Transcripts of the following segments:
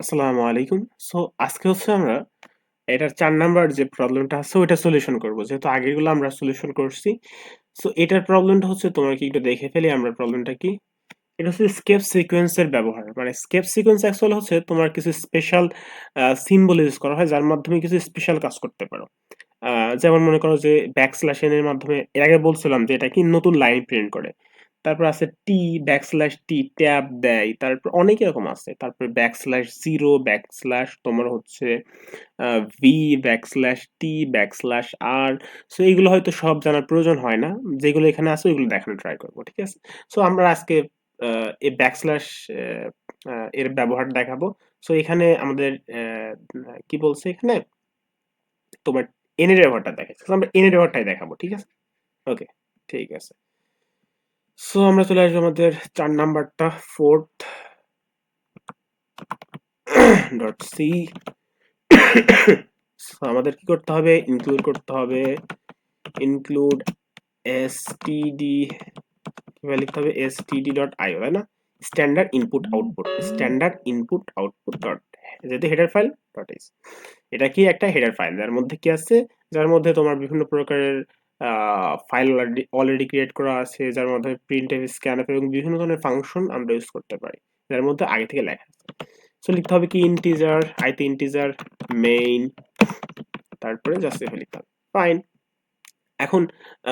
আসসালামু আলাইকুম। সো আজকে হচ্ছে আমরা এটার চার নাম্বার যে প্রবলেমটা আছে, ওইটা সলিউশন করব। যেহেতু আগেরগুলো আমরা সলিউশন করছি। সো এটার প্রবলেমটা হচ্ছে তোমরা কি একটু দেখে ফেলি আমরা প্রবলেমটা কি? এটা হচ্ছে স্কেপ সিকোয়েন্স এর ব্যবহার। মানে স্কেপ সিকোয়েন্স অ্যাকচুয়ালি হচ্ছে তোমার কিছু স্পেশাল সিম্বল ইউজ করা হয়, যার মাধ্যমে কিছু স্পেশাল কাজ করতে পারো। যেমন মনে করো যে ব্যাকস্ল্যাশ এন এর মাধ্যমে, এর আগে বলছিলাম যে এটা কি নতুন লাইন প্রিন্ট করে। তারপর আছে টি, ব্যাকস্ল্যাশ টি ট্যাব দেয়। তারপর অনেক এরকম আছে। তারপরে ব্যাকস্ল্যাশ 0, ব্যাকস্ল্যাশ তোমার হচ্ছে V, backslash T, backslash R. So এগুলো হয়তো সব জানার প্রয়োজন হয় না। যেগুলো এখানে আছে ওইগুলো দেখানোর ট্রাই করব। ঠিক আছে? সো আমরা আজকে এই ব্যাকস্ল্যাশ এর ব্যবহার দেখাবো। সো এখানে আমাদের কি বলছে এখানে? তোমার এন এর ব্যবহারটা দেখাইছে। সো আমরা এন এর ব্যবহারটাই দেখাবো। ঠিক আছে? ওকে, ঠিক আছে। সো আমরা চলে আসব আমাদের চার নাম্বারটা 4th ডট সি আমাদের কি করতে হবে? ইনক্লুড করতে হবে ইনক্লুড এসটিডি কীভাবে লিখতে হবে? std.io তাই না? Standard input output standard input output dot যেহেতু হেডার ফাইল ডট ইস এটা কি একটা হেডার ফাইল যার মধ্যে কি আছে? যার মধ্যে তোমার বিভিন্ন প্রকারের ফাইল অলরেডি ক্রিয়েট করা আছে যার মধ্যে প্রিন্টএফ, স্ক্যানএফ এবং বিভিন্ন ধরনের ফাংশন আমরা ইউজ করতে পারি। যার মধ্যে আগে থেকে লেখা আছে। সো লিখতে হবে কি ইন্টিজার, i তে ইন্টিজার মেইন তারপরে জাস্ট এভাবে লিখতে হবে। ফাইন। এখন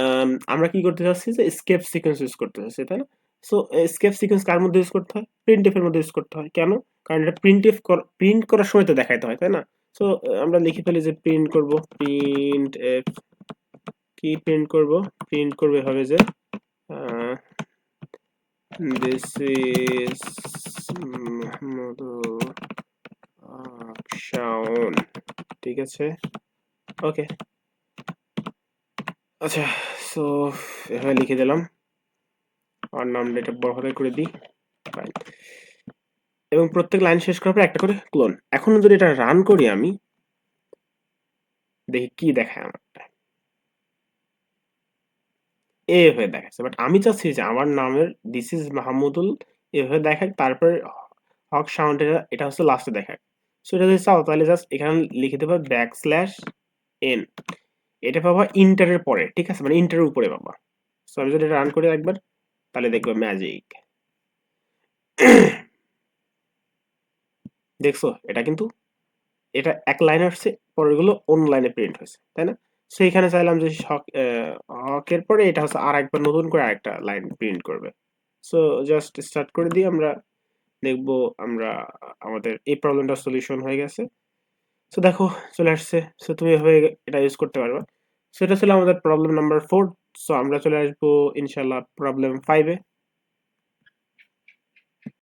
আম আমরা কি করতে চাচ্ছি যে স্কেপ সিকোয়েন্স ইউজ করতে চাচ্ছি, তাই না? সো স্কেপ সিকোয়েন্স কার মধ্যে ইউজ করতে হয়? প্রিন্টএফ এর মধ্যে ইউজ করতে হয়। কেন? কারণ এটা প্রিন্টএফ কর প্রিন্ট করার সময় তো দেখাইতে হয়, তাই না? সো আমরা লিখে ফেলি যে প্রিন্ট করব প্রিন্টএফ কি প্রিন্ট করব? প্রিন্ট করবে এভাবে যে দিস ইজ ঠিক আছে? ওকে। আচ্ছা সো এভাবে লিখে দিলাম। আর নামটা এটা বড় হাতের করে দিই। এবং প্রত্যেক লাইন শেষ করার পর একটা করে ক্লোন। এখন যদি এটা রান করি আমি, দেখি কি দেখায় আমারটা। এভাবে দেখাচ্ছে। বাট আমি চাচ্ছি যে আমার নামের দিস ইজ মাহমুদুল এভাবে দেখাক, তারপরে হক সাউন্ড এটা হচ্ছে লাস্টে দেখাক। সো এটা যদি চাও তাহলে জাস্ট এখানে লিখে দেবা ব্যাকস্ল্যাশ এন এটা পাবা ইন্টারের পরে। ঠিক আছে? মানে ইন্টারের উপরে পাবা। সো আমি যদি রান করি একবার, তাহলে দেখবা ম্যাজিক। দেখছ? এটা কিন্তু, এটা এক লাইন আসছে, পরেরগুলো অন্য লাইনে প্রিন্ট হয়েছে। তাই না? সো এখানে চাইলাম যে হক হকের পরে এটা হচ্ছে আরেকবার নতুন করে আরেকটা লাইন প্রিন্ট করবে। সো জাস্ট স্টার্ট করে দিয়ে আমরা দেখব আমরা আমাদের এই প্রবলেমটা সলিউশন হয়ে গেছে। সো দেখো, চলে আসছে। সো তুমি এভাবে এটা ইউজ করতে পারবা। সো এটা ছিল আমাদের প্রবলেম নাম্বার ফোর সো আমরা চলে আসব ইনশাআল্লাহ প্রবলেম 5 এ।